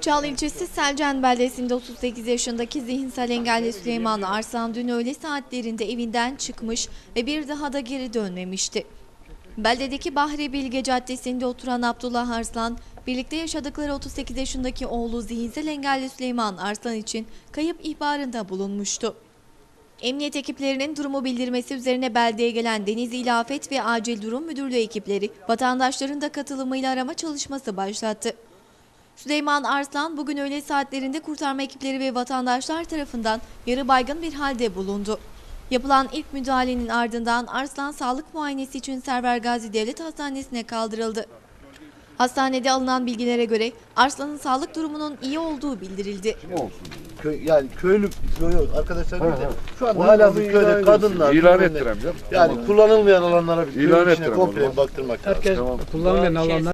Çal ilçesi Selcan beldesinde 38 yaşındaki zihinsel engelli Süleyman Arslan dün öğle saatlerinde evinden çıkmış ve bir daha da geri dönmemişti. Beldedeki Bahri Bilge Caddesi'nde oturan Abdullah Arslan, birlikte yaşadıkları 38 yaşındaki oğlu zihinsel engelli Süleyman Arslan için kayıp ihbarında bulunmuştu. Emniyet ekiplerinin durumu bildirmesi üzerine beldeye gelen Denizli Afet ve Acil Durum Müdürlüğü ekipleri vatandaşların da katılımıyla arama çalışması başlattı. Süleyman Arslan bugün öğle saatlerinde kurtarma ekipleri ve vatandaşlar tarafından yarı baygın bir halde bulundu. Yapılan ilk müdahalenin ardından Arslan sağlık muayenesi için Server Gazi Devlet Hastanesi'ne kaldırıldı. Hastanede alınan bilgilere göre Arslan'ın sağlık durumunun iyi olduğu bildirildi. Köy, yani köylü yok, yok, arkadaşlar değil de şu anda hala köyde kadınlar İlan ettirem canım. Yani kullanılmayan alanlara bir İlan köyün içine ettirem komple baktırmak lazım. Herkes kullanmayan alanlar